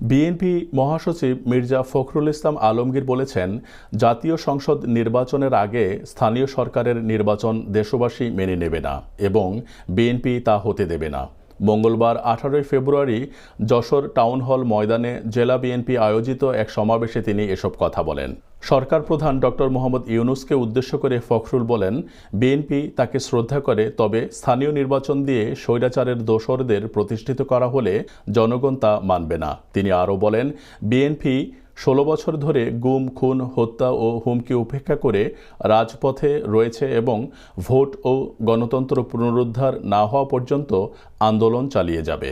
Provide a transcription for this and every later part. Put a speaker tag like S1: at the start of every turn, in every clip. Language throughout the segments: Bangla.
S1: বিএনপি মহাসচিব মির্জা ফখরুল ইসলাম আলমগীর বলেছেন, জাতীয় সংসদ নির্বাচনের আগে স্থানীয় সরকারের নির্বাচন দেশবাসী মেনে নেবে না এবং বিএনপি তা হতে দেবে না। মঙ্গলবার আঠারোই ফেব্রুয়ারি যশোর টাউন হল ময়দানে জেলা বিএনপি আয়োজিত এক সমাবেশে তিনি এসব কথা বলেন। সরকার প্রধান ডক্টর মোহাম্মদ ইউনুসকে উদ্দেশ্য করে ফখরুল বলেন, বিএনপি তাকে শ্রদ্ধা করে, তবে স্থানীয় নির্বাচন দিয়ে স্বৈরাচারের দোসরদের প্রতিষ্ঠিত করা হলে জনগণ তা মানবে না। তিনি আরও বলেন, বিএনপি ষোলো বছর ধরে গুম, খুন, হত্যা ও হুমকি উপেক্ষা করে রাজপথে রয়েছে এবং ভোট ও গণতন্ত্র পুনরুদ্ধার না হওয়া পর্যন্ত আন্দোলন চালিয়ে যাবে।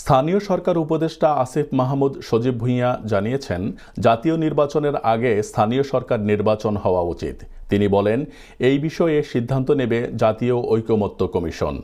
S1: স্থানীয় সরকার উপদেষ্টা আসিফ মাহমুদ সজীব ভূঁইয়া জানিয়েছেন, জাতীয় নির্বাচনের আগে স্থানীয় সরকার নির্বাচন হওয়া উচিত। তিনি বলেন, এই বিষয়ে সিদ্ধান্ত নেবে জাতীয় ঐকমত্য কমিশন।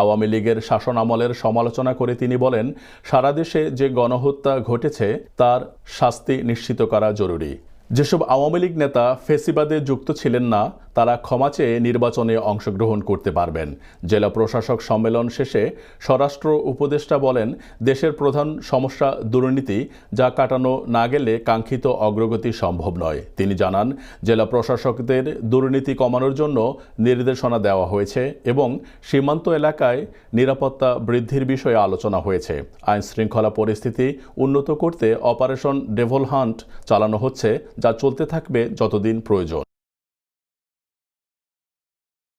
S1: আওয়ামী লীগের শাসন আমলের সমালোচনা করে তিনি বলেন, সারা দেশে যে গণহত্যা ঘটেছে, তার শাস্তি নিশ্চিত করা জরুরি। যেসব আওয়ামী লীগ নেতা ফেসিবাদে যুক্ত ছিলেন না, তারা ক্ষমা চেয়ে নির্বাচনে অংশগ্রহণ করতে পারবেন। জেলা প্রশাসক সম্মেলন শেষে স্বরাষ্ট্র উপদেষ্টা বলেন, দেশের প্রধান সমস্যা দুর্নীতি যা কাটানো না গেলে কাঙ্ক্ষিত অগ্রগতি সম্ভব নয়। তিনি জানান, জেলা প্রশাসকদের দুর্নীতি কমানোর জন্য নির্দেশনা দেওয়া হয়েছে এবং সীমান্ত এলাকায় নিরাপত্তা বৃদ্ধির বিষয়ে আলোচনা হয়েছে। আইন শৃঙ্খলা পরিস্থিতি উন্নত করতে অপারেশন ডেভল হান্ট চালানো হচ্ছে যা চলতে থাকবে যতদিন প্রয়োজন।